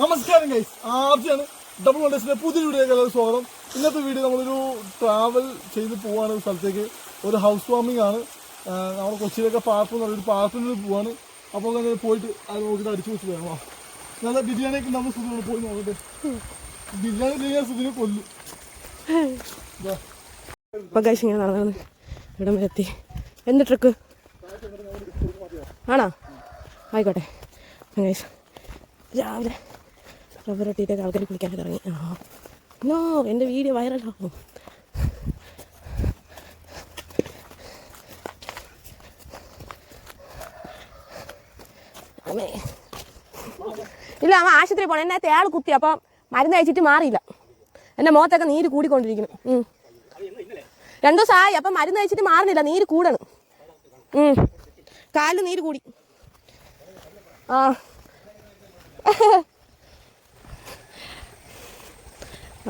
നമസ്കാരം guys ആർജിയാണ്. Double വണ്ടേഴ്സിന്റെ പുതിയ വീഡിയോയിലേക്ക് സ്വാഗതം. ഇന്നത്തെ വീഡിയോ നമ്മളൊരു ട്രാവൽ ചെയ്ത് പോവാണ് ഒരു സ്ഥലത്തേക്ക്. ഒരു ഹൗസ് വാമിംഗ് ആണ് നമ്മൾ കൊച്ചിയിലൊക്കെ പാർക്ക് എന്ന് പറയുന്ന പാർക്കിൽ പോവാണ്. അപ്പോൾ അങ്ങനെ പോയിട്ട് അത് നോക്കിയിട്ട് അടിച്ചു വെച്ച് വേണോ നല്ല ബിരിയാണിയൊക്കെ നമ്മൾ സുഖമാണ് പോയി നോക്കട്ടെ. ബിരിയാണി ചെയ്യാൻ സുഖിനെ കൊല്ലു. വരെ എത്തി. എന്ത് ട്രക്ക് ആണോ? ആയിക്കോട്ടെ. രാവിലെ റബ്ബർ ഒട്ടിയിട്ടൊക്കെ ആൾക്കാർ കുളിക്കാനൊക്കെ ഇറങ്ങി. നോ എന്റെ വീഡിയോ വൈറലാകും. ഇല്ല അവൻ ആശുപത്രി പോണം. എന്നെ തേൾ കുത്തി അപ്പം മരുന്ന് കഴിച്ചിട്ട് മാറിയില്ല. എന്റെ മുഖത്തൊക്കെ നീര് കൂടിക്കൊണ്ടിരിക്കുന്നു. രണ്ടു ദിവസമായി അപ്പം മരുന്ന് കഴിച്ചിട്ട് മാറുന്നില്ല. നീര് കൂടണം. കാലിൽ നീര് കൂടി. ആ.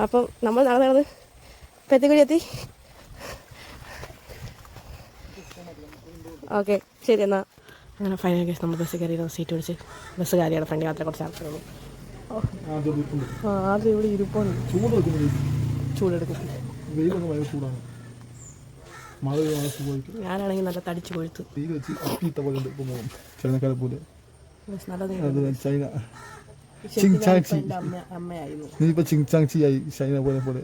അപ്പം നമ്മൾ നടന്ന് നടന്ന് പെത്തിക്കുഴി എത്തി. ഓക്കെ ശരി എന്നാൽ അങ്ങനെ ഫൈനൽ കേസ് നമ്മൾ ബസ് കയറി സീറ്റ് പിടിച്ച് ബസ് കയറിയാണ് ഫ്രണ്ട് യാത്ര കുറച്ച് ആൾക്കാരുള്ളൂ. ആ ആദ്യം ഇവിടെ ഇരുപ്പാണ് ചൂടെടുക്കും. ഞാനാണെങ്കിൽ നല്ല തടിച്ച് കൊഴുത്ത്. പോലെ ഉണ്ട് ഇപ്പൊ മുഖം ചൈനക്കാരെ പോലെ ബസ് നല്ല അത് ചൈന ശരിക്കും ചിങ് ഞാൻ ചാങ് ഇപ്പൊ അമ്മയായിരുന്നു നീ ഇപ്പൊ ചിങ് ആയി ചൈന പോലെ പോലെ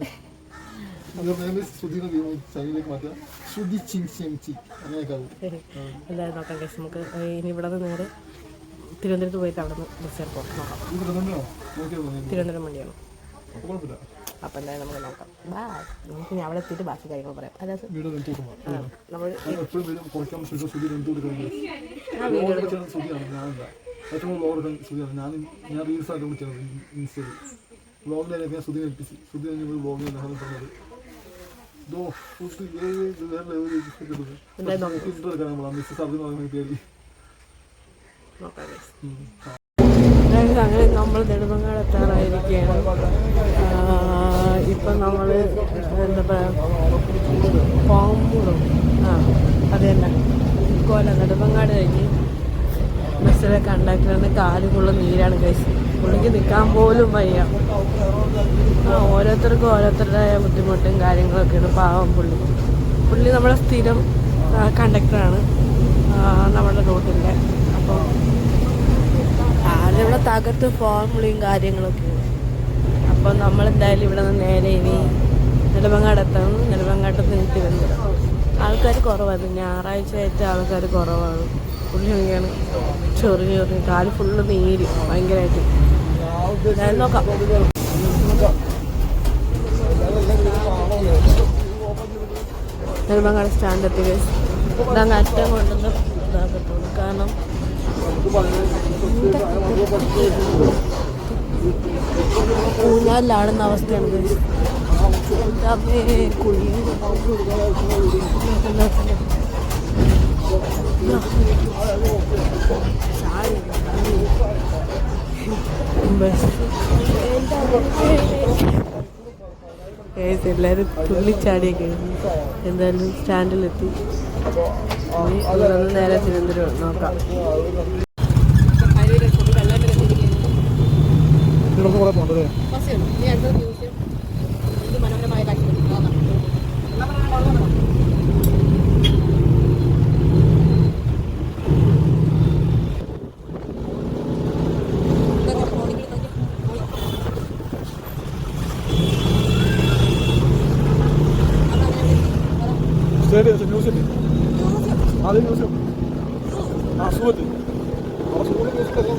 എല്ലാവരും നോക്കാം കേസ് നമുക്ക് ഇനി ഇവിടെ നിന്ന് നേരെ തിരുവനന്തപുരത്ത് പോയിട്ട് അവിടെ നിന്ന് ബസ് പോകാം. നോക്കാം. തിരുവനന്തപുരം വണ്ടിയാണ്. അപ്പൊ എന്തായാലും നമുക്ക് നോക്കാം. ബാ നമുക്ക് ഇനി അവിടെ എത്തിയിട്ട് ബാക്കി കാര്യങ്ങൾ പറയാം. അതായത് നമ്മൾ ഏറ്റവും എടുക്കാൻ ശ്രുതിയാണ് ഞാൻ ഞാൻ റീൽസ് ആയിട്ട് വിളിച്ചത് ഇൻസ്റ്റയിൽ. വ്ളോഗിലേക്ക് ഞാൻ ശ്രുതി ഏൽപ്പിച്ചു ശ്രുതി കഴിഞ്ഞ വ്ളോഗിൽ ഞാൻ പറഞ്ഞത്. ദോ വേറെ ലെവലിൽ എടുക്കാൻ മിസ്സസ് പറയുന്ന പേര് അങ്ങനെ നമ്മൾ നെടുമങ്ങാട് എത്താറായിരിക്കുകയാണ് ഇപ്പം നമ്മൾ എന്താ പറയുക പാമ്പൂറും ആ അത് തന്നെ കോല നെടുമങ്ങാട് കഴിഞ്ഞ് ബസ്സിലെ കണ്ടക്ടറിന് കാലുകൊള്ള നീരാണ് കഴിച്ച് പുള്ളിക്ക് നിൽക്കാൻ പോലും വയ്യ. ആ ഓരോരുത്തർക്കും ഓരോരുത്തരുടേതായ ബുദ്ധിമുട്ടും കാര്യങ്ങളൊക്കെയാണ് പാവം പുള്ളി. പുള്ളി നമ്മുടെ സ്ഥിരം കണ്ടക്ടറാണ് നമ്മുടെ റൂട്ടിന്റെ അപ്പോൾ ആരുടെ തകർത്ത് ഫോർമുലയും കാര്യങ്ങളൊക്കെ. അപ്പോൾ നമ്മളെന്തായാലും ഇവിടെ നിന്ന് നേരെ ഇനി നെടുമ്പങ്ങാടെത്തണം നെടുമ്പങ്ങാട്ടത്ത് തിരുവനന്തപുരം. ആൾക്കാർ കുറവാണ് ഞായറാഴ്ച ആയിട്ട് ആൾക്കാർ കുറവാണ്. പുള്ളി ഇങ്ങനെ ചെറിഞ്ഞ് ചെറിഞ്ഞ് കാൽ ഫുള്ള് നീര് ഭയങ്കരമായിട്ട് ഞാൻ നോക്കാം. നെടുമങ്ങാട് സ്റ്റാൻഡ് എത്തി ഇതങ്ങ് അറ്റം കൊണ്ടൊന്ന് ഇതാക്കത്തുള്ളൂ. കാരണം ഊഞ്ഞാലിലാടുന്ന അവസ്ഥയാണ് guys. എന്റെ അമ്മേ, കുഴി. ചാടി. Guys, എല്ലാവരും തുള്ളിച്ചാടിയൊക്കെ. എന്തായാലും സ്റ്റാൻഡിലെത്തി. നേരെ തിരുവനന്തപുരം നോക്കാം. ഇവിടെ കുറെ പോകണ്ടല്ലേ ശരി മ്യൂസിയം അതെ മ്യൂസിയം ആ സൂരത്ത് അവിടെ സൂര്യ മ്യൂസിയം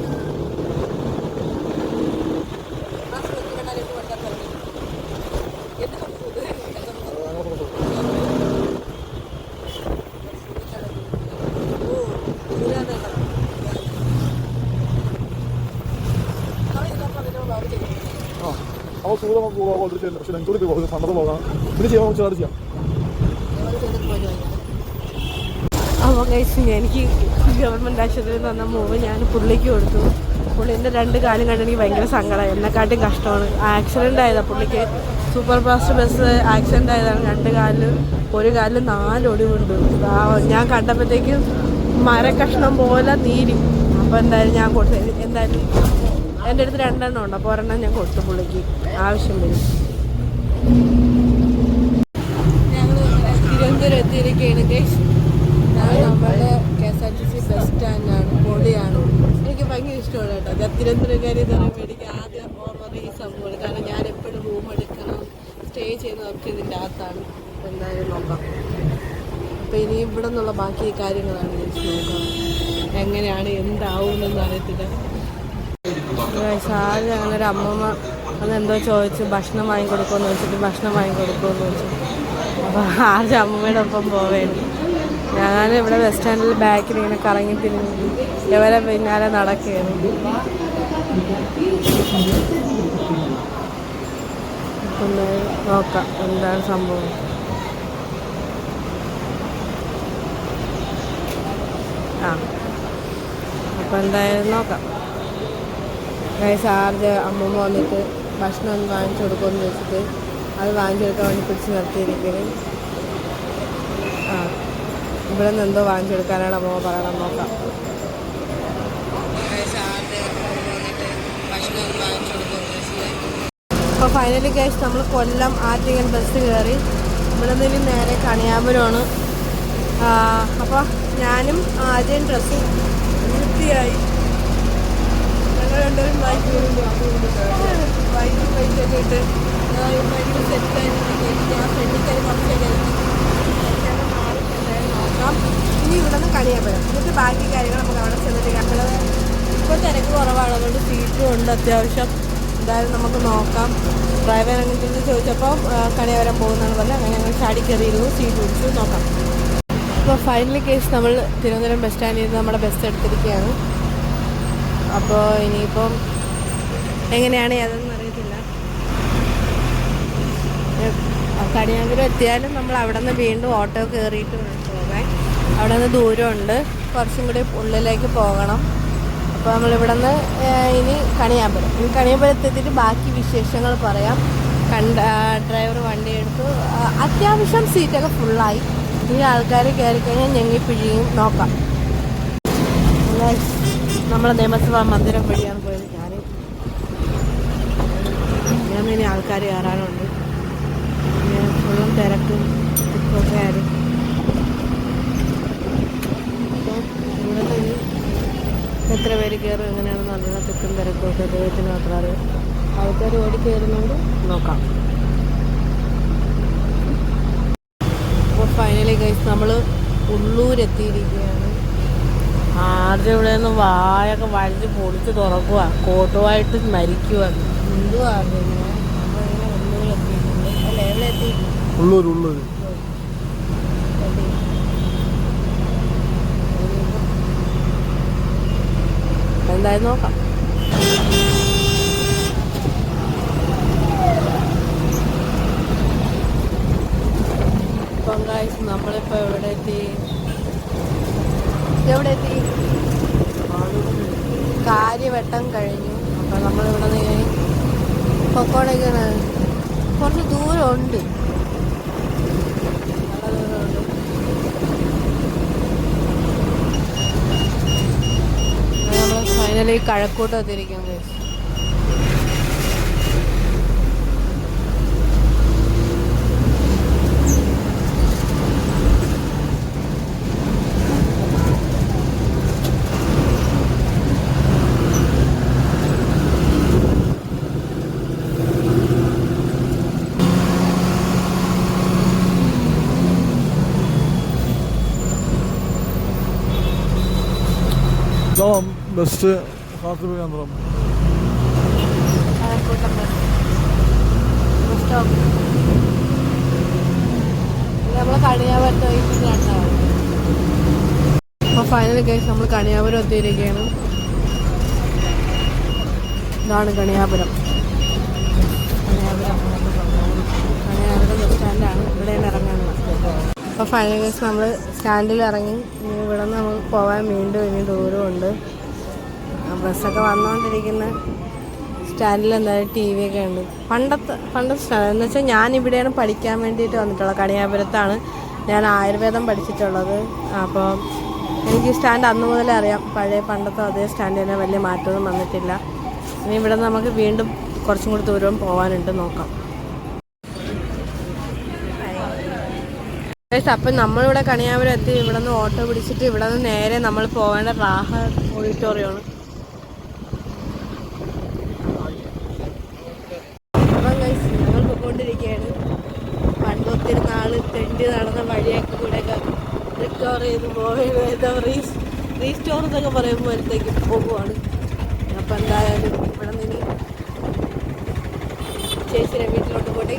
ആ ചെയ്യാൻ അപ്പോൾ കഴിച്ച് എനിക്ക് ഗവൺമെന്റ് ആശുപത്രിയിൽ വന്ന മൂവ് ഞാൻ പുള്ളിക്ക് കൊടുത്തു. പുള്ളിന്റെ രണ്ട് കാലം കണ്ട് എനിക്ക് ഭയങ്കര സങ്കടമായി എന്നെക്കാട്ടും കഷ്ടമാണ്. ആക്സിഡന്റ് ആയതാണ് പുള്ളിക്ക്. സൂപ്പർ ഫാസ്റ്റ് ബസ് ആക്സിഡന്റ് ആയതാണ്. രണ്ട് കാലിൽ ഒരു കാലിൽ നാല് ഒടിവുണ്ട് ഞാൻ കണ്ടപ്പോഴത്തേക്കും മരക്കഷ്ണം പോലെ നീരി അപ്പോൾ എന്തായാലും ഞാൻ കൊടുത്തു. എന്തായാലും എന്റെ അടുത്ത് രണ്ടെണ്ണം ഉണ്ട്. അപ്പോൾ ഒരെണ്ണം ഞാൻ കൊടുത്തു പുള്ളിക്ക്. ആവശ്യം വരും. ഞങ്ങൾ തിരുവനന്തപുരം എത്തിയിരിക്കുകയാണ് നമ്മുടെ K S R T C bus സ്റ്റാൻഡാണ് പൊളിയാണ്. എനിക്ക് ഭയങ്കര ഇഷ്ടമാണ് കേട്ടോ. തിരുവനന്തപുരക്കാരി തന്നെ എനിക്ക് ആദ്യം ഓർമ്മ ഈ സംഭവമാണ് കാരണം ഞാൻ എപ്പോഴും റൂം എടുക്കണം സ്റ്റേ ചെയ്യുന്നതൊക്കെ ഇതിന്റെ അകത്താണ്. എന്തായാലും നോക്കാം. അപ്പോൾ ഇനി ഇവിടെ നിന്നുള്ള ബാക്കി കാര്യങ്ങളാണ് ചോദിച്ചു നോക്കാം എങ്ങനെയാണ് എന്താവുമെന്നൊന്നും അറിയത്തില്ല. സാറ് ഒരു അമ്മമ്മ എന്തോ ചോദിച്ചു ഭക്ഷണം വാങ്ങിക്കൊടുക്കുമെന്ന് വെച്ചിട്ട് ഭക്ഷണം വാങ്ങിക്കൊടുക്കുമെന്ന് വെച്ചു അപ്പോൾ ആരുടെ അമ്മമ്മയുടെ ഒപ്പം പോവേണ്ടി. ഞാൻ ഇവിടെ ബസ് സ്റ്റാൻഡിൽ ബാക്കിൽ ഇങ്ങനെ കറങ്ങി തിരിഞ്ഞു ഇവരെ പിന്നാലെ നടക്കുകയാണ് നോക്കാം എന്താണ് സംഭവം. ആ. അപ്പോൾ എന്തായാലും നോക്കാം. ഗൈസ് ആർജ് അമ്മമ്മ വന്നിട്ട് ഭക്ഷണം ഒന്ന് വാങ്ങിച്ചു കൊടുക്കുമെന്ന് വെച്ചിട്ട് അത് വാങ്ങിച്ചു കൊടുക്കാൻ വേണ്ടി പിടിച്ച് നിർത്തിയിരിക്കുന്നത് ആ ഇവിടെ നിന്ന് എന്തോ വാങ്ങിച്ചു കൊടുക്കാനാണ് അമ്മമ്മ പറയണം നോക്കാം അപ്പോൾ ഫൈനലി ക്യാഷ് നമ്മൾ കൊല്ലം ആറ്റിങ്ങൽ ബസ് കയറി ഇവിടെ നിന്ന് നേരെ കണിയാപുരമാണ് അപ്പോൾ ഞാനും ആദ്യം ഡ്രസ്സ് വൃത്തിയായി. ഇപ്പോൾ ഉണ്ട് അത്യാവശ്യം. എന്തായാലും നമുക്ക് നോക്കാം. ഡ്രൈവർ ചോദിച്ചപ്പോൾ കണിയാപുരം പോകുന്നതാണ് പറഞ്ഞത്. അങ്ങനെ ഞങ്ങൾ ചാടി കയറിയിരുന്നു. സീറ്റ് പിടിച്ചു നോക്കാം. അപ്പോൾ ഫൈനലി കേസ് നമ്മൾ തിരുവനന്തപുരം ബസ് സ്റ്റാൻഡിൽ നിന്ന് നമ്മുടെ ബസ് എടുത്തിരിക്കുകയാണ്. അപ്പോൾ ഇനിയിപ്പം എങ്ങനെയാണ് അതൊന്നും അറിയത്തില്ല. കണിയാകുരം എത്തിയാലും നമ്മൾ അവിടെ നിന്ന് വീണ്ടും ഓട്ടോ കയറിയിട്ട് വേണം പോകാൻ. അവിടെ നിന്ന് ദൂരമുണ്ട്. കുറച്ചും കൂടി ഉള്ളിലേക്ക് പോകണം. അപ്പോൾ നമ്മളിവിടെ നിന്ന് ഇനി കണിയാമ്പലം ഇനി കണിയാമ്പലം എത്തിയിട്ട് ബാക്കി വിശേഷങ്ങൾ പറയാം. കണ്ട ഡ്രൈവർ വണ്ടി എടുത്തു. അത്യാവശ്യം സീറ്റൊക്കെ ഫുള്ളായി. ഇനി ആൾക്കാർ കയറി കഴിഞ്ഞാൽ ഞെങ്ങി പിഴിയും. നോക്കാം. നമ്മളെ നിയമസഭാ മന്ദിരം വഴിയാണ് പോയത് ഞാൻ ഞാൻ ഇനി ആൾക്കാർ കയറാനുണ്ട്. പിന്നെ ഫുള്ളും തിരക്കും ഒക്കെ ഇനി എത്ര പേര് കയറും എങ്ങനെയാണെന്ന് അറിയില്ല. തിക്കും തിരക്കും ഒക്കെ ദൈവത്തിന് മാത്രം അറിയാം. ആൾക്കാർ ഓടി കയറുന്നുണ്ട്. നോക്കാം. അപ്പോൾ ഫൈനലി കഴിച്ച് നമ്മൾ ഉള്ളൂരെത്തിയിരിക്കുകയാണ്. ആദ്യം ഇവിടെ നിന്ന് വായൊക്കെ വഴിച്ച് പൊളിച്ച് തുറക്കുക കോട്ടുമായിട്ട് മരിക്കുക എന്തുവാ ഉള്ളൂർ ഉള്ളൂർ എന്തായാലും നോക്കാം. ഇപ്പം നമ്മളിപ്പോൾ എവിടെ എത്തി? എവിടെ എത്തി? കാര്യവട്ടം കഴിഞ്ഞു. അപ്പം നമ്മളിവിടെ നിന്ന് പൊക്കോടേക്കാണ്. കുറച്ച് ദൂരമുണ്ട്. നല്ല നമ്മൾ ഫൈനലി കഴക്കൂട്ട് എത്തിയിരിക്കും guys. ഇതാണ് ബെസ്റ്റ് കാത്തിരിപ്പ് കേന്ദ്രം അപ്പോൾ ഫൈനൽ കേസ് നമ്മൾ കണിയാപുരം എത്തിയിരിക്കുകയാണ്. ഇതാണ് കണിയാപുരം. കണിയാപുരം കണിയാപുരം ബസ് സ്റ്റാൻഡാണ് ഇറങ്ങാനുള്ളത് അപ്പോൾ ഫൈനൽ കേസ് നമ്മൾ സ്റ്റാൻഡിൽ ഇറങ്ങി. ഇവിടെ നിന്ന് നമുക്ക് പോകാൻ വീണ്ടും ഇനി ദൂരമുണ്ട്. ബസ്സൊക്കെ വന്നുകൊണ്ടിരിക്കുന്ന സ്റ്റാൻഡിൽ എന്തായാലും ടി വി ഒക്കെ ഉണ്ട് പണ്ടത്തെ പണ്ടത്തെ സ്റ്റാൻഡ്. എന്ന് വെച്ചാൽ ഞാൻ ഇവിടെയാണ് പഠിക്കാൻ വേണ്ടിയിട്ട് വന്നിട്ടുള്ളത്. കണിയാപുരത്താണ് ഞാൻ ആയുർവേദം പഠിച്ചിട്ടുള്ളത്. അപ്പോൾ എനിക്ക് സ്റ്റാൻഡ് അന്ന് മുതലേ അറിയാം. പഴയ പണ്ടത്തെ അതേ സ്റ്റാൻഡ് തന്നെ വലിയ മാറ്റമൊന്നും വന്നിട്ടില്ല. ഇനി ഇവിടെ നമുക്ക് വീണ്ടും കുറച്ചും കൂടി ദൂരം പോകാനുണ്ട് നോക്കാം. അപ്പം നമ്മളിവിടെ കണിയാപുരം എത്തി. ഇവിടെ നിന്ന് ഓട്ടോ പിടിച്ചിട്ട് ഇവിടെ നിന്ന് നേരെ നമ്മൾ പോകേണ്ട റാഹ ഓഡിറ്റോറിയമാണ് അപ്പം guys, ഞങ്ങൾ പോയിക്കൊണ്ടിരിക്കുകയാണ് പണ്ട് ഒത്തിരി തെണ്ടി നടന്ന വഴിയൊക്കെ കൂടെ റിക്കവർ ചെയ്ത് എന്താ റീസ് റീസ്റ്റോർ എന്നൊക്കെ പറയുമ്പോഴത്തേക്ക് പോകുവാണ് അപ്പം എന്തായാലും ഇവിടെ നിന്ന് ചേച്ചിയുടെ വീട്ടിലോട്ട് പോട്ടെ.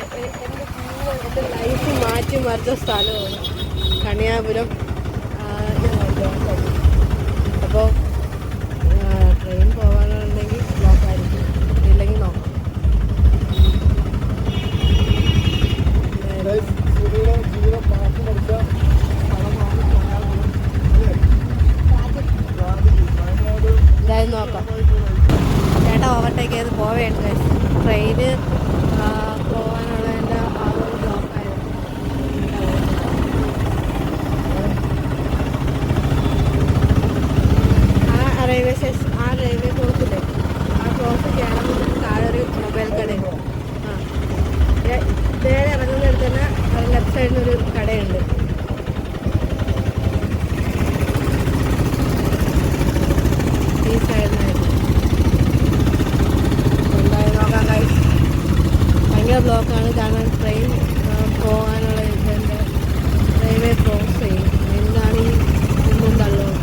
എന്റെ ജീവിതം എന്റെ ലൈഫ് മാറ്റി മറിച്ച സ്ഥലമാണ് കണിയാപുരം അപ്പോൾ ട്രെയിൻ പോകാനുണ്ടെങ്കിൽ ബ്ലോക്ക് ആയിരിക്കും ഇല്ലെങ്കിൽ നോക്കാം Guys, സുധിയുടെ ജീവിതം മാറ്റി മറിച്ച സ്ഥലമാണ് കന്യാകുമാരി. അല്ലേ? ഗാന്ധി, വയനാട് എന്തായാലും നോക്കാം. ചേട്ടാ ഓവർടേക്ക് ചെയ്ത് പോവേണ്ട ട്രെയിന് പോകാനുള്ളതിന്റെ ആ ഒരു ബ്ലോക്കായിരുന്നു ആ റെയിൽവേ സ്റ്റേഷൻ ആ റെയിൽവേ ക്രോസില്ലേ ആ ക്രോസ് ചെയ്യണമെങ്കിൽ താഴെ ഒരു മൊബൈൽ കടയുണ്ട് ആ ദേ- നേരെ ഇറങ്ങുന്നിടത്ത് തന്നെ ലെഫ്റ്റ് സൈഡിൽ ഒരു കടയുണ്ട് ഈ സൈഡിലായിട്ട് എന്തായാലും നോക്കാം guys. ഭയങ്കര ബ്ലോക്കാണ് കാരണം ട്രെയിൻ പോകാനുള്ള ഇതുണ്ട് റെയിൽവേ ക്രോസ് ചെയ്യും എന്താണ് ഈ കുന്നും തള്ളോട്ട്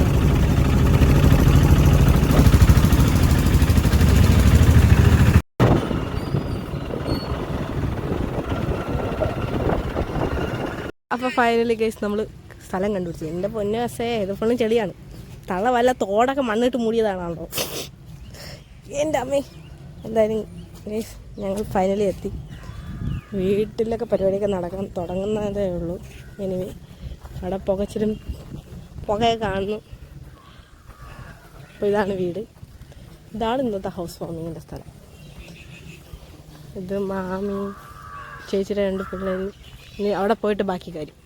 അപ്പോൾ ഫൈനലി കേസ് നമ്മൾ സ്ഥലം കണ്ടുപിടിച്ചു. എന്റെ പൊന്നു കസേ ഇത് ഫുള്ളും ചെളിയാണ്. തള്ള വല്ല തോടൊക്കെ മണ്ണിട്ട് മൂടിയതാണല്ലോ എന്റെ അമ്മേ. എന്തായാലും ഗൈസ് ഞങ്ങൾ ഫൈനലി എത്തി. വീട്ടിലൊക്കെ പരിപാടിയൊക്കെ നടക്കാൻ തുടങ്ങുന്നതേ ഉള്ളൂ. എനിവേ അവിടെ പുകച്ചിലും പുകയൊക്കെ കാണുന്നു. അപ്പോൾ ഇതാണ് വീട്. ഇതാണ് ഇന്നത്തെ ഹൗസ് വാമിങ്ങിന്റെ സ്ഥലം. ഇത് മാമി ചേച്ചിയുടെ രണ്ട് പിള്ളേർ ഇനി അവിടെ പോയിട്ട് ബാക്കി കാര്യം.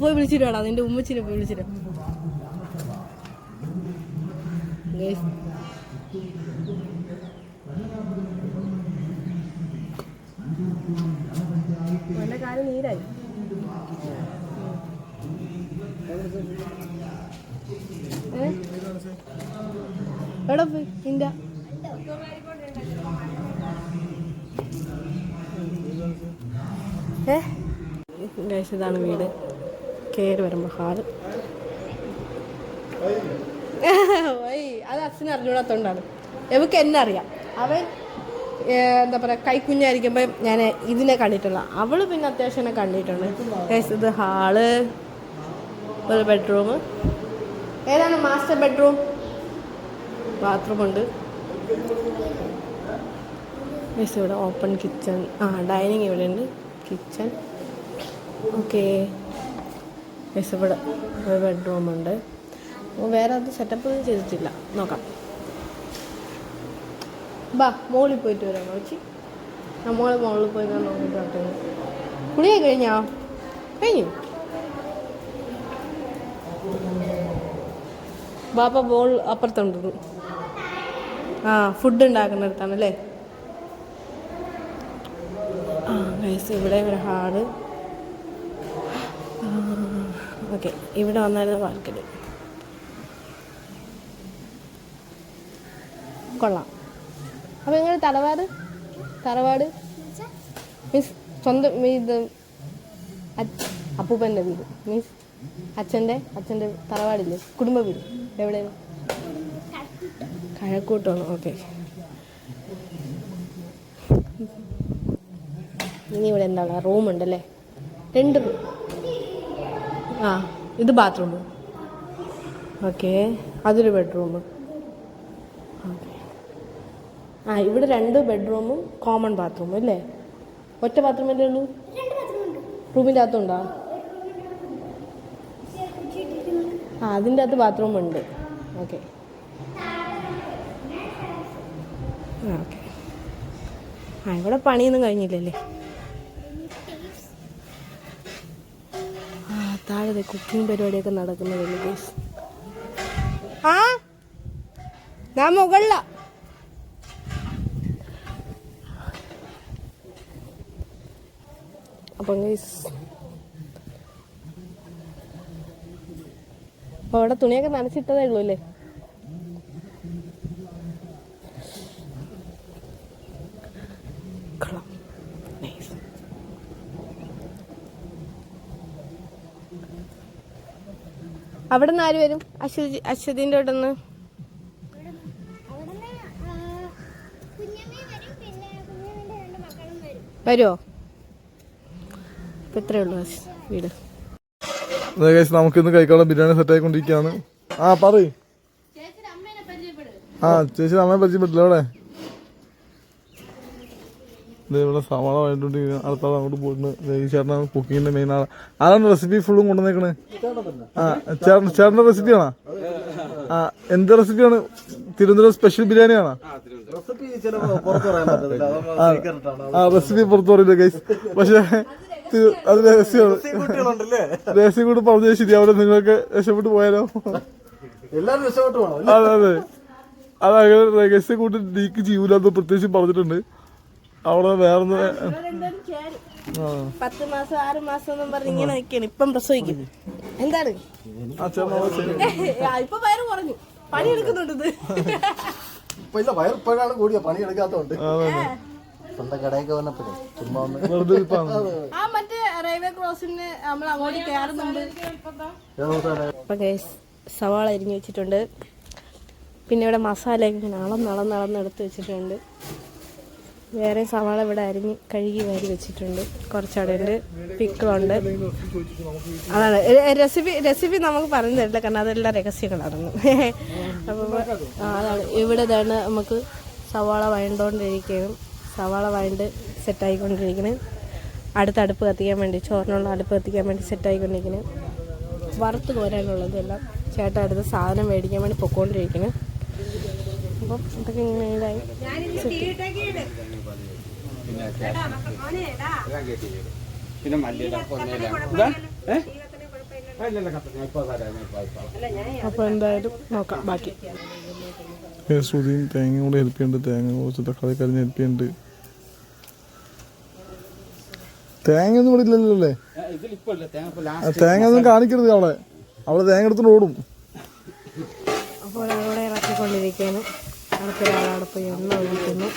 പോയി വിളിച്ചിട്ടാടാ നിന്റെ ഉമ്മച്ചിനെ പോയി വിളിച്ചിട്ട്. അവന്റെ നീരായി. എവിടെ പോയി നിന്റെ ഏ ഗൈസ് ഇതാണ് വീട്. കയറി വരുമ്പോൾ ഹാൾ അത് അച്ഛൻ അറിഞ്ഞൂടാത്തോണ്ടാണ് എവക്ക് എന്നെ അറിയാം. അവൻ എന്താ പറയുക കൈക്കുഞ്ഞായിരിക്കുമ്പോൾ ഞാൻ ഇതിനെ കണ്ടിട്ടുള്ള അവൾ പിന്നെ അത്യാവശ്യം എന്നെ കണ്ടിട്ടുണ്ട്. ഇത് ഹാൾ ഒരു ബെഡ്റൂം ഏതാണ് മാസ്റ്റർ ബെഡ്റൂം? ബാത്റൂം ഉണ്ട് ഗൈസ് ഇവിടെ ഓപ്പൺ കിച്ചൺ. ആ ഡൈനിങ് ഇവിടെ ഉണ്ട് കിച്ചൺ. ഓക്കെ. യെസ് ഇവിടെ ഒരു ബെഡ്റൂം ഉണ്ട്. അപ്പോൾ വേറെ അത് സെറ്റപ്പ് ഒന്നും ചെയ്തിട്ടില്ല. നോക്കാം. ബാ മോളിൽ പോയിട്ട് വരാം ചേച്ചി നമ്മൾ മോളിൽ പോയി നോക്കിയിട്ട് വരട്ടെ കഴിഞ്ഞോ? കഴിഞ്ഞു. ബാപ്പ ബോൾ അപ്പുറത്തുണ്ട്. ആ ഫുഡ് ഉണ്ടാക്കുന്നിടത്താണ് അല്ലേ? ആ ഗൈസ് ഇവിടെ ഒരു ഹാൾ. ഓക്കെ ഇവിടെ വന്നായിരുന്നു ബാൽക്കണി. കൊള്ളാം. അപ്പോൾ നിങ്ങൾ തറവാട്? തറവാട്? മീൻസ് സ്വന്തം ഇത് അപ്പൂപ്പന്റെ വീട്. മീൻസ് അച്ഛന്റെ അച്ഛന്റെ തറവാടില്ലേ? കുടുംബ വീട്. എവിടെയാണ് കഴക്കൂട്ടാണ്. ഓക്കെ. ഇനി ഇവിടെ എന്താണ്? റൂം ഉണ്ടല്ലേ രണ്ട് റൂം ആ ഇത് ബാത്റൂം ഓക്കെ അതൊരു ബെഡ്റൂം ഓക്കെ ആ ഇവിടെ രണ്ട് ബെഡ്റൂമും കോമൺ ബാത്റൂമും അല്ലേ? ഒറ്റ ബാത്റൂമല്ലേ ഉള്ളൂ? റൂമിന്റെ അകത്തുണ്ടോ ആ അതിന്റെ അകത്ത് ബാത്റൂം ഉണ്ട്. ഓക്കെ ആ ഓക്കെ ആ ഇവിടെ പണിയൊന്നും കഴിഞ്ഞില്ലല്ലേ? താഴെ കുക്കിംഗ് പരിപാടിയൊക്കെ നടക്കുന്നത് ഗൈസ് ആ? ഞാൻ മുകളിലാ. അപ്പം ഗൈസ് അവിടെ തുണിയൊക്കെ നനച്ചിട്ടതേ ഉള്ളൂ അല്ലേ കൊള്ളാം നൈസ് അവിടെ നിന്ന് ആര് വരും? അശ്വതി അശ്വതിന്റെ അവിടെ നിന്ന് വരുമോ ഇപ്പം ഇത്രയേ ഉള്ളൂ വീട്. നമുക്ക് നമുക്കിന്ന് കഴിക്കാനുള്ള ബിരിയാണി സെറ്റ് ആയിക്കൊണ്ടിരിക്കുകയാണ്. ആ പറയും. ആ ചേച്ചി അമ്മയെ പരിചയപ്പെട്ടില്ല അവിടെ? ഇവിടെ സവാള വേണ്ടിട്ട് അടുത്ത ആൾ അങ്ങോട്ട് പോയിട്ടുണ്ട്. ഈ ചേട്ടനാണ് കുക്കിങ്ങിന്റെ മെയിൻ ആളാ. ആരാണ് റെസിപ്പി ഫുള്ളും കൊണ്ടുവന്നേക്കണേ? ആ ചേട്ടൻ ചേട്ടന്റെ റെസിപ്പിയാണോ ആ എന്ത് റെസിപ്പിയാണ് തിരുവനന്തപുരം സ്പെഷ്യൽ ബിരിയാണി ആണോ? ആ റെസിപ്പി പുറത്തു പറയില്ല ഗൈസ് പക്ഷെ അത് രഹസ്യമാണ് രഹസ്യം കൂടി പറഞ്ഞാൽ ശരിയാവില്ല നിങ്ങൾക്ക് രക്ഷപ്പെട്ടു പോയാലോ? അതെ അതെ അതെ. അത് അങ്ങനെ രഹസ്യം കൂട്ടി നീക്ക് ചെയ്യൂലെന്ന് പ്രത്യേകിച്ച് പറഞ്ഞിട്ടുണ്ട്. അവിടെ വേറെ ആ പത്ത് മാസം ആറ് മാസം എന്നും പറഞ്ഞ് ഇങ്ങനെ നിൽക്കണം ഇപ്പം പ്രസവിക്കും. എന്താണ്. ഇപ്പൊ വയറ് കുറഞ്ഞു. പണിയെടുക്കുന്നുണ്ട് ഇത്. ഇപ്പൊ ഇല്ല വയറിപ്പോഴാണ് കൂടിയ പണി എടുക്കാത്തോണ്ട് അതെ, അതെ. സ്വന്തം കടയൊക്കെ വന്നപ്പോഴേ ചുമ്മാ ഒന്ന്. വെറുതെ ഇരിപ്പാണ്. ആ മറ്റേ റെയിൽവേ ക്രോസിന് നമ്മൾ അങ്ങോട്ട് കയറുന്നുണ്ട് ഏതോസാണ് അപ്പൊ ഗൈസ് സവാള അരിഞ്ഞു വെച്ചിട്ടുണ്ട്. പിന്നെ ഇവിടെ മസാല ഇങ്ങനെ അളന്ന് അളന്ന് അളന്ന് എടുത്ത് വെച്ചിട്ടുണ്ട്. വേറെ സവാള ഇവിടെ അരിഞ്ഞ് കഴുകി വാരി വെച്ചിട്ടുണ്ട്. കുറച്ചവിടെ ഉണ്ട് പിക്കിളുണ്ട്. അതാണ്. റെസിപ്പി റെസിപ്പി നമുക്ക് പറഞ്ഞു തരില്ല കാരണം അതെല്ലാം രഹസ്യങ്ങളായിരുന്നു അപ്പോൾ അതാണ്. ഇവിടെ ഇതാണ് നമുക്ക് സവാള വഴണ്ടോണ്ടിരിക്കുകയും സവാള വഴണ്ട് സെറ്റായിക്കൊണ്ടിരിക്കണം. അടുത്ത അടുപ്പ് കത്തിക്കാൻ വേണ്ടി ചോറിനുള്ള അടുപ്പ് കത്തിക്കാൻ വേണ്ടി സെറ്റായിക്കൊണ്ടിരിക്കണം. വറുത്ത് പോരാനുള്ളതെല്ലാം ചേട്ടാ അടുത്ത് സാധനം മേടിക്കാൻ വേണ്ടി പൊക്കോണ്ടിരിക്കണം. അപ്പം ഇതൊക്കെ ഇങ്ങനെ ഇതായി. പിന്നെ. അപ്പോൾ എന്തായാലും നോക്കാം ബാക്കി. ശ്രുതിയും തേങ്ങ കൂടെ ഹെൽപ്പ് ചെയ്യുന്നുണ്ട് തേങ്ങ കുറച്ച് തക്കാളി കരിഞ്ഞ് ഹെൽപ്പ് ചെയ്യുന്നുണ്ട് തേങ്ങ ഒന്നും ഇവിടെ ഇല്ലല്ലോ അല്ലേ ഇല്ല, തേങ്ങ ഒന്നും കാണിക്കരുത് അവളെ അവളെ തേങ്ങ എടുത്തോണ്ട് ഓടും. അപ്പോൾ അവിടെ ഇറക്കിക്കൊണ്ടിരിക്കുകയാണ്. അടുപ്പ് എണ്ണ ഒഴിക്കുന്നു.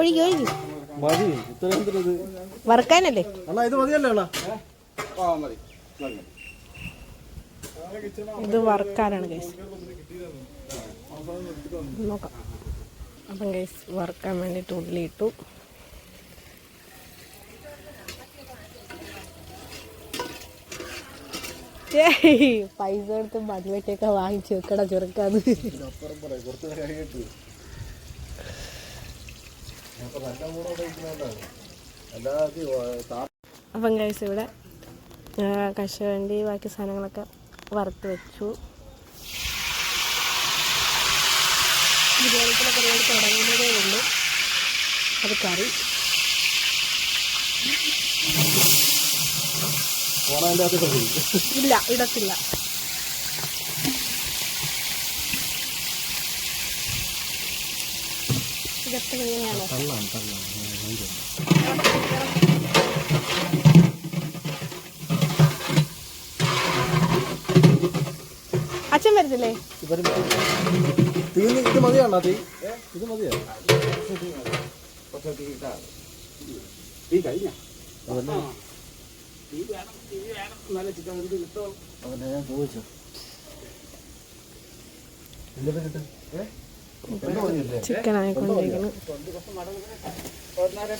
ഒഴുകി ഒഴുകി. മതി വറുക്കാനല്ലേ? അണ്ണാ ഇത് മതിയല്ലേ. ഇത് വറുക്കാനാണ് ഗൈസ് നോക്കാം. അപ്പം ഗൈസ് വറുക്കാൻ വേണ്ടിയിട്ട് ഉള്ളി ഇട്ടു ഏയ്, പൈസ കൊടുത്ത് മൺവെട്ടിയൊക്കെ വാങ്ങിച്ചു വെക്കട ചെറുക്കാന്ന് അപ്പം ഗൈസ് ഇവിടെ കശുവണ്ടി ബാക്കി സാധനങ്ങളൊക്കെ വറുത്ത് വെച്ചു. ബിരിയാണിക്കുള്ള പരിപാടി തുടങ്ങുന്നതേ ഉള്ളൂ. അത് കറി. ഇല്ല ഇടത്തില്ല തള്ളാണ് അച്ഛൻ വരുന്നില്ലേ തീ ഇത് മതിയാണോ തീ ഇത് മതിയോ. തീ കഴിഞ്ഞ അതല്ലേ ഞാൻ ചോദിച്ചു. ചിക്കൻ ആയിക്കൊണ്ടിരിക്കുന്നു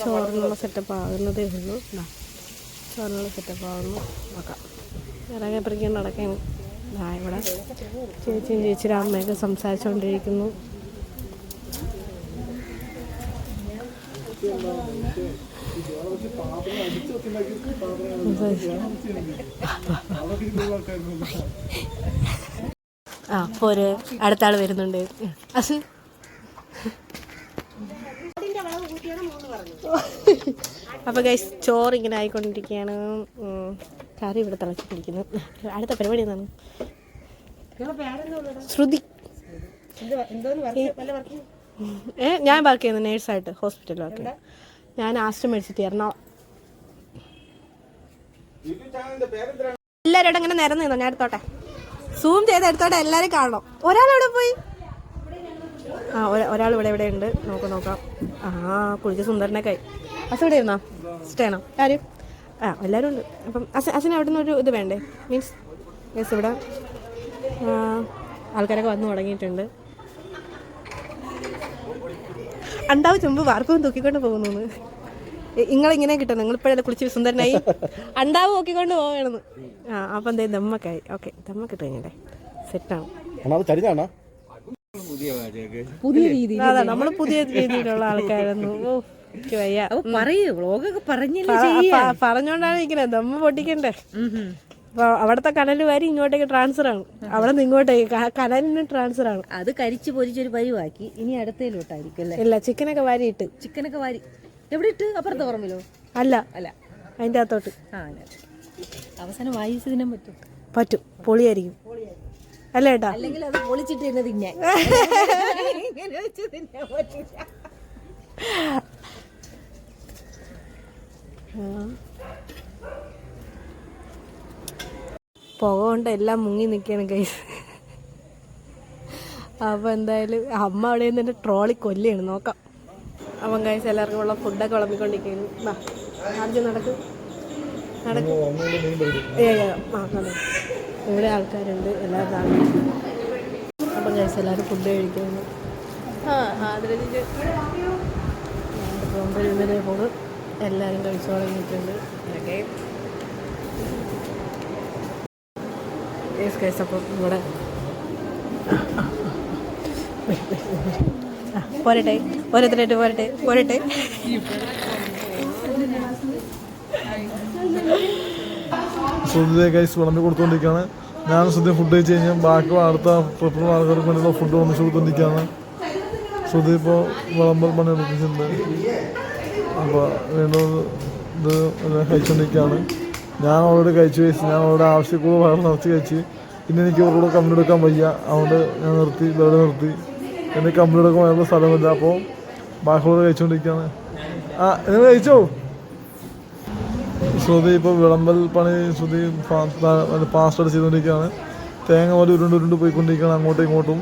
ചോറിനുള്ള സെറ്റപ്പ് ആകുന്നതേ ഉള്ളൂ. ദാ, ചോറിനുള്ള സെറ്റപ്പ് ആകുന്നു. നോക്കാം. ഇറങ്ങി പറിക്കൊണ്ട് ഇവിടെ ചേച്ചിയും ചേച്ചിയുടെ അമ്മയൊക്കെ സംസാരിച്ചുകൊണ്ടിരിക്കുന്നു ആ പോര് അടുത്ത ആൾ വരുന്നുണ്ട്. അസ് അപ്പൊ ഗൈസ് ചോറ് ഇങ്ങനെ ആയിക്കൊണ്ടിരിക്കുകയാണ്. കറി ഇവിടെ തിളച്ചിട്ടിരിക്കുന്നു. അടുത്ത പരിപാടി എന്താണ്? ശ്രുതി. ഏ ഞാൻ വർക്ക് ചെയ്യുന്നു നേഴ്സായിട്ട് ഹോസ്പിറ്റലിൽ വർക്ക് ചെയ്യുന്നു ഞാൻ ആസ്റ്റർ മേടിച്ചിട്ട് എറണാകുളം എല്ലാവരും ഇങ്ങനെ നിരന്ന് നിന്നോ? ഞാൻ എടുത്തോട്ടെ. സൂം ചെയ്ത് എടുത്തോട്ടെ എല്ലാവരും കാണണം. ഒരാൾ എവിടെ പോയി? ആ ഒരാൾ ഇവിടെ ഇവിടെ ഉണ്ട്. നോക്കാം നോക്കാം. ആ കുളിച്ച് സുന്ദരനൊക്കെ ആയി. അസ് ഇവിടെ ഇരുന്നോ? ആണോ? ആരും? ആ എല്ലാവരും ഉണ്ട്. അപ്പം അസ അസിന് അവിടെ നിന്ന് ഒരു ഇത് വേണ്ടേ? മീൻസ് മീൻസ് ഇവിടെ ആൾക്കാരൊക്കെ വന്നു തുടങ്ങിയിട്ടുണ്ട്. അണ്ടാവ് ചുമ്പ് വാർപ്പും തൂക്കിക്കൊണ്ട് പോകുന്നു. നിങ്ങളിങ്ങനെ കിട്ടണം നിങ്ങൾ ഇപ്പോഴല്ലേ കുളിച്ച് സുന്ദരനായി? അണ്ടാവ് നോക്കിക്കൊണ്ട് പോവണമെന്ന് ആ അപ്പം എന്തേ ദമ്മക്കായി. ഓക്കെ ദമ്മക്ക് കഴിഞ്ഞല്ലേ? സെറ്റാണ് പുതിയ രീതി അതാ നമ്മൾ പുതിയ രീതിയിലുള്ള ആൾക്കാരായിരുന്നു ഓ എനിക്ക് വയ്യ. പറയൂ വ്ളോഗൊക്കെ പറഞ്ഞില്ല പറഞ്ഞോണ്ടാണ് ഇരിക്കുന്നത് ദമ്മ പൊട്ടിക്കണ്ടേ? അപ്പൊ അവിടുത്തെ കനൽ വാരി ഇങ്ങോട്ടേക്ക് ട്രാൻസ്ഫർ ആണ് അവിടെ നിന്ന് ഇങ്ങോട്ടേക്ക് ക- കനലിന് ട്രാൻസ്ഫർ ആണ് അത് കരിച്ച് പൊരിച്ചൊരു പരിവാക്കി. ഇനി അടുത്തതിലോട്ടായിരിക്കും അല്ലേ? ഇല്ല ചിക്കനൊക്കെ വാരിയിട്ട്. ചിക്കനൊക്കെ വാരി. എവിടെ ഇട്ട്? അപ്പുറത്തെ പറമ്പിലോ അല്ല. അല്ല. അതിന്റെ അകത്തോട്ട്. ആ അല്ല. അവസാനം വായിച്ച് തിന്നാൻ പറ്റും. പറ്റും. പൊളിയായിരിക്കും. അല്ല ഏട്ടാ. അല്ലെങ്കിൽ അത് പൊളിച്ചിട്ട് തന്നെ തിന്നാൻ. ഇങ്ങനെ വെച്ച് തിന്നാൻ പറ്റില്ല പുക കൊണ്ട് എല്ലാം മുങ്ങി നിൽക്കുകയാണ് കൈസ് അപ്പോൾ എന്തായാലും അമ്മ അവിടെ നിന്ന് എന്റെ ട്രോളി കൊല്ലിയാണ് നോക്കാം. അപ്പം കൈസ് എല്ലാവർക്കും ഉള്ള ഫുഡൊക്കെ വിളമ്പിക്കൊണ്ടിരിക്കുന്നു വാ ആദ്യം നടക്കും. നടക്കും. ഇവിടെ ആൾക്കാരുണ്ട് എല്ലാവരും സാധനവും അപ്പം കൈസ് എല്ലാവരും ഫുഡ് കഴിക്കുന്നു ആ പോകുമ്പോൾ പോകും. എല്ലാവരും കഴിച്ചു തുടങ്ങിയിട്ടുണ്ട് ഓക്കെ യെസ് ഗൈസ് ഇവിടെ. പോരട്ടെ ഓരോരുത്തരായിട്ട് പോരട്ടെ പോരട്ടെ. ശ്രുതിയെ കൈസ് വിളമ്പി ഞാൻ ശ്രുതി ഫുഡ് കഴിച്ച് കഴിഞ്ഞാൽ ബാക്കി അടുത്ത പ്രിപ്പർ ആൾക്കാർക്ക് വേണ്ടിയുള്ള ഫുഡ് ഒന്നിച്ച് കൊടുത്തുകൊണ്ടിരിക്കുകയാണ് ശ്രുതി ഇപ്പോൾ വിളമ്പൽ പണി എടുപ്പിച്ചിട്ടുണ്ട്. അപ്പോൾ വീണ്ടും ഇത് കഴിച്ചുകൊണ്ടിരിക്കുകയാണ് ഞാൻ അവളോട് കഴിച്ചു വെച്ച് ഞാൻ അവളുടെ ആവശ്യക്കൂടെ വയറ് നിറച്ച് കഴിച്ച് പിന്നെ എനിക്ക് അവളോട് കമ്പനി എടുക്കാൻ വയ്യ. അതുകൊണ്ട് ഞാൻ നിർത്തി ബ്ലഡ് നിർത്തി. എന്റെ കമ്പനി എടുക്കാൻ വയ്യുള്ള സ്ഥലമില്ല. അപ്പോൾ ബാക്കിയുള്ളത് കഴിച്ചുകൊണ്ടിരിക്കുകയാണ് ആ നിങ്ങൾ കഴിച്ചോ? ശ്രുതി ഇപ്പോൾ വിളമ്പൽ പണി ശ്രുതി പാസ്റ്റർ ചെയ്തുകൊണ്ടിരിക്കുകയാണ് തേങ്ങ പോലെ ഉരുണ്ട് ഉരുണ്ട് പോയിക്കൊണ്ടിരിക്കുകയാണ് അങ്ങോട്ടും ഇങ്ങോട്ടും.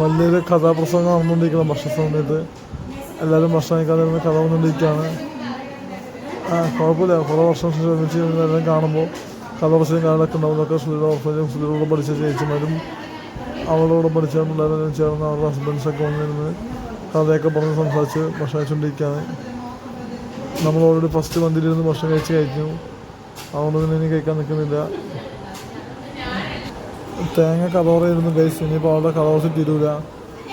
വലിയൊരു കഥാപ്രസംഗം നടന്നുകൊണ്ടിരിക്കണം ഭക്ഷണ സമയത്ത്. എല്ലാവരും ഭക്ഷണം കഥ വന്നുകൊണ്ടിരിക്കുകയാണ് കുഴപ്പമില്ല. കുറേ വർഷം എല്ലാം കാണുമ്പോൾ കലോത്സവം കാലൊക്കെ ഉണ്ടാവുന്നതൊക്കെ ശ്രുതിയുടെ ഓർഫനേജും ശ്രുതിയോട് പഠിച്ച ചേച്ചിമാരും അവളോട് പഠിച്ച പിള്ളേരും ചേർന്ന് അവരുടെ ഹസ്ബൻഡ്സൊക്കെ വന്നിരുന്ന് കഥയൊക്കെ പറഞ്ഞ് സംസാരിച്ച് ഭക്ഷണം കഴിച്ചുകൊണ്ടിരിക്കുകയാണ് നമ്മൾ ഓൾറെഡി ഫസ്റ്റ് മന്തിലിരുന്ന് ഭക്ഷണം കഴിച്ച് കഴിഞ്ഞു. അതുകൊണ്ട് പിന്നെ ഇനി കഴിക്കാൻ നിൽക്കുന്നില്ല. തേങ്ങ കതോറയിരുന്നു ഗൈസ് ഇനിയിപ്പോൾ അവളുടെ കതോർച്ച് തീരൂല.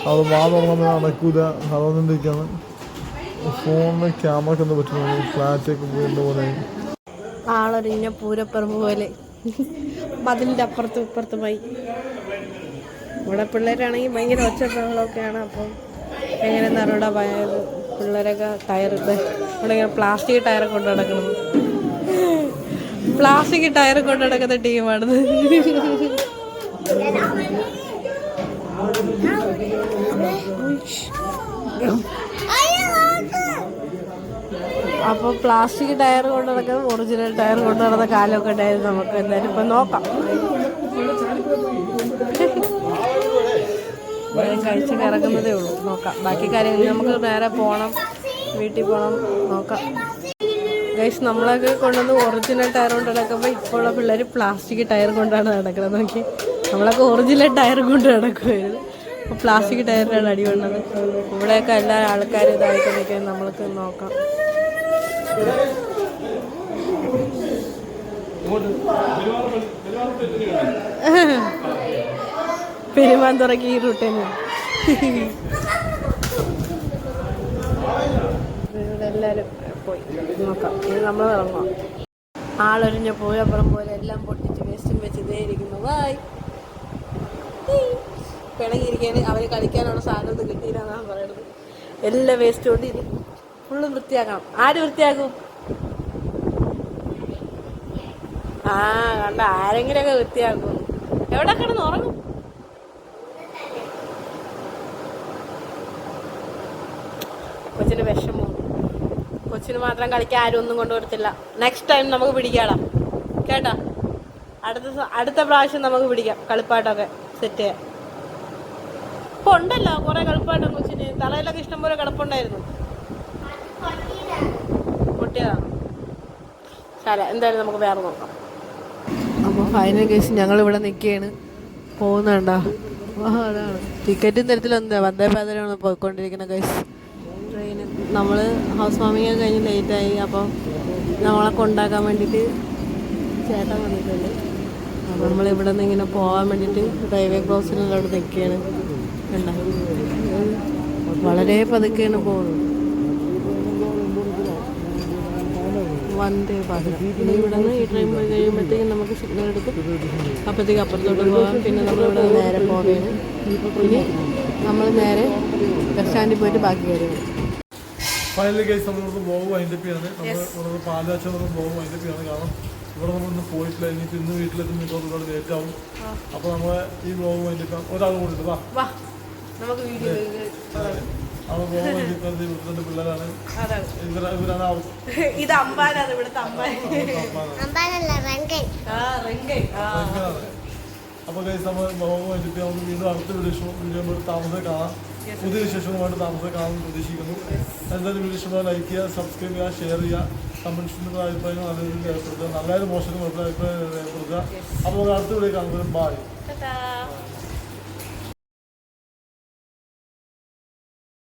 അവൾ വാ തുറന്നാൽ നടക്കൂല. കതോർന്നിരിക്കുകയാണ് ഫോണിന് ക്യാമറയ്ക്ക് എന്താ പറ്റുന്നു ഫ്ലാറ്റൊക്കെ പോയിട്ട് പോലെ. ആളൊരിഞ്ഞ പൂരപ്പറമ്പ് പോലെ. മതിലിന്റെ അപ്പുറത്തും ഇപ്പുറത്തുമായി ഇവിടെ പിള്ളേരാണെങ്കിൽ ഭയങ്കര ഒച്ചപ്പങ്ങളൊക്കെയാണ് അപ്പം എങ്ങനെയെന്ന് അറിയൂടാ ഭയ- പിള്ളേരൊക്കെ ടയർ ഇവിടെ ഇങ്ങനെ പ്ലാസ്റ്റിക് ടയർ കൊണ്ട് നടക്കുന്നത് പ്ലാസ്റ്റിക് ടയർ കൊണ്ട് നടക്കുന്ന ടീമാണിത്. അപ്പോൾ പ്ലാസ്റ്റിക് ടയർ കൊണ്ട് നടക്കുന്ന ഒറിജിനൽ ടയർ കൊണ്ട് നടന്ന കാലമൊക്കെ ഉണ്ടായിരുന്നു നമുക്ക്. എന്തായാലും ഇപ്പം നോക്കാം. കഴിച്ച് ഇറങ്ങുന്നതേ ഉള്ളൂ. നോക്കാം. ബാക്കി കാര്യങ്ങൾ നമുക്ക് നേരെ പോകണം. വീട്ടിൽ പോകണം. നോക്കാം. ഗൈസ് നമ്മളൊക്കെ കൊണ്ടുവന്ന് ഒറിജിനൽ ടയർ കൊണ്ട് നടക്കുമ്പോൾ ഇപ്പോഴുള്ള പിള്ളേർ പ്ലാസ്റ്റിക് ടയർ കൊണ്ടാണ് നടക്കുന്നത്. നോക്കി. നമ്മളൊക്കെ ഒറിജിനൽ ടയർ കൊണ്ട് നടക്കുമായിരുന്നു അപ്പോൾ പ്ലാസ്റ്റിക് ടയറിനാണ് അടി കൊണ്ടത് ഇവിടെയൊക്കെ എല്ലാ ആൾക്കാരും ഇതായിട്ട് നിൽക്കാൻ നമ്മൾക്ക് നോക്കാം. പെരുമാന്തുറക്ക് ഈ റൂട്ടിന് ഇവിടെ എല്ലാവരും പോയി. നോക്കാം. ഇനി നമ്മൾ ഇറങ്ങാം ആളൊരിഞ്ഞ പോയപ്പുറം പോലെ എല്ലാം പൊട്ടിച്ച് വേസ്റ്റും വെച്ച് ഇതേ ഇരിക്കുന്നു. ബായ് പിണങ്ങിയിരിക്കാന് അവർ കളിക്കാനുള്ള സാധനം കിട്ടിയില്ലെന്നാണ് പറയുന്നത്. എല്ലാ വേസ്റ്റ് കൊണ്ട് ഫുള്ളും വൃത്തിയാക്കണം. ആര് വൃത്തിയാക്കും? ആ കണ്ട ആരെങ്കിലൊക്കെ വൃത്തിയാക്കും. എവിടെ കിടന്ന് ഉറങ്ങും? കൊച്ചിന് വിഷമവും കൊച്ചിന് മാത്രം കളിക്കാൻ ആരും ഒന്നും കൊണ്ടുവരത്തില്ല. നെക്സ്റ്റ് ടൈം നമുക്ക് പിടിക്കാടാ. കേട്ടാ? അടുത്ത അടുത്ത പ്രാവശ്യം നമുക്ക് പിടിക്കാം. കളിപ്പാട്ടൊക്കെ സെറ്റ് ചെയ്യാം ഇപ്പൊ ഉണ്ടല്ലോ കുറെ കളിപ്പാട്ടം കൊച്ചിന്. തലയിലൊക്കെ ഇഷ്ടംപോലെ കിടപ്പുണ്ടായിരുന്നു. ശാല. എന്തായാലും നമുക്ക് വേറെ നോക്കാം. അപ്പോൾ ഫൈനൽ കേസ് ഞങ്ങൾ ഇവിടെ നിൽക്കുകയാണ് പോകുന്നുണ്ടോ അതാണ് ടിക്കറ്റും എന്താ? വന്ദേ പാതരാണ് പോയിക്കൊണ്ടിരിക്കുന്നത് കേസ് ട്രെയിന് നമ്മൾ ഹൗസ് വാമിങ് ഒക്കെ കഴിഞ്ഞ് ലേറ്റായി അപ്പം നമ്മളെ കൊണ്ടാക്കാൻ വേണ്ടിയിട്ട് ചേട്ടൻ വന്നിട്ടുണ്ട്. അപ്പം നമ്മൾ ഇവിടെ നിന്ന് ഇങ്ങനെ പോകാൻ വേണ്ടിയിട്ട് റെയിൽവേ ക്രോസിനുള്ള അവിടെ നിൽക്കുകയാണ് വളരെ പതുക്കെയാണ് പോകുന്നത് വന്ദേ ഭാരത് ഇനി ഇവിടെ നിന്ന് ഈ ട്രെയിൻ പോയി കഴിയുമ്പോഴത്തേക്കും നമുക്ക് സിഗ്നൽ എടുക്കും. അപ്പോഴത്തേക്ക് അപ്പുറത്തോട്ട് പോകാം. പിന്നെ നമ്മൾ ഇവിടെ നേരെ പോവുകയാണ് ഇനി നമ്മൾ നേരെ ബസ് സ്റ്റാൻഡിൽ പോയിട്ട് ബാക്കി കാര്യങ്ങൾ. ഫൈനലി കേസ് നമ്മളിവിടെ പോകും അതിന്റെ ചെയ്യാണ്. നമ്മൾ നമുക്ക് പോകും വൈൻഡപ്പ് ചെയ്യാണ്. കാരണം ഇവിടെ നമ്മൾ ഇന്ന് പോയിട്ടില്ല. ഇനിയിപ്പോൾ ഇന്ന് വീട്ടിലെത്തുമ്പോൾ ഒരുപാട് ലേറ്റ് ആവും. അപ്പോൾ നമ്മൾ ഈ ബ്ലോഗ് അതിന്റെ ചെയ്യാം. ഒരാൾ കൂടി വാ. വാ. നമുക്ക് വീഡിയോ ഇത് അമ്പാനാണ് ഇവിടുത്തെ അമ്പാൻ. അമ്പാനല്ല റങ്കൻ ആ അപ്പോൾ നമ്മൾ വീണ്ടും അടുത്ത വീഡിയോ വീഡിയോ നമ്മൾ താമസം കാണാം. പുതിയ വിശേഷങ്ങളുമായിട്ട് താമസം കാണാൻ പ്രതീക്ഷിക്കുന്നു. എന്തായാലും വീഡിയോ ഇഷ്ടമായി ലൈക്ക് ചെയ്യുക സബ്സ്ക്രൈബ് ചെയ്യുക ഷെയർ ചെയ്യുക കമൻസിന്റെ അഭിപ്രായങ്ങൾ നല്ല രീതിയിൽ രേഖപ്പെടുത്തുക നല്ലൊരു മോശം അഭിപ്രായം രേഖപ്പെടുത്തുക. അപ്പോൾ അടുത്ത വീഡിയോ കാണുമ്പോൾ ബായ്.